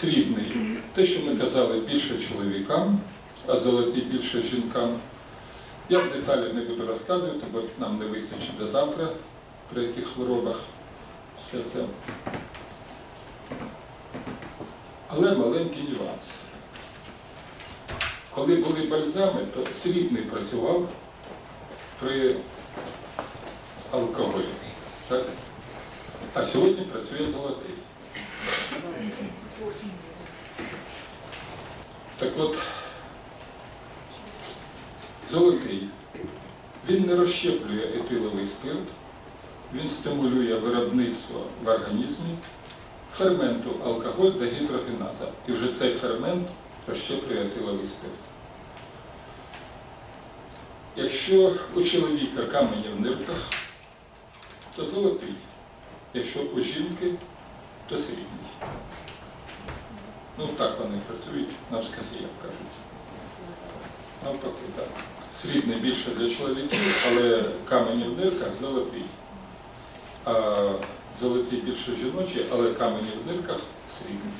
срібний. Те, що ми казали, більше чоловікам, а золотий більше жінкам. Я в деталі не буду розказувати, бо нам не вистачить до завтра, при яких хворобах все це. Але маленький нюанс. Коли були бальзами, то срібний працював при алкоголі. Так? А сьогодні працює золотий. Так от, золотий, він не розщеплює етиловий спирт, він стимулює виробництво в організмі ферменту алкоголь та гідрогеназа. І вже цей фермент розщеплює етиловий спирт. Якщо у чоловіка камені в нирках, то золотий. Якщо у жінки, то срібний. Ну так вони працюють, навсказ, як кажуть. Навпаки, так. Срібний більше для чоловіків, але камені в нирках золотий. А золотий більше жіночий, але камені в нирках срібний.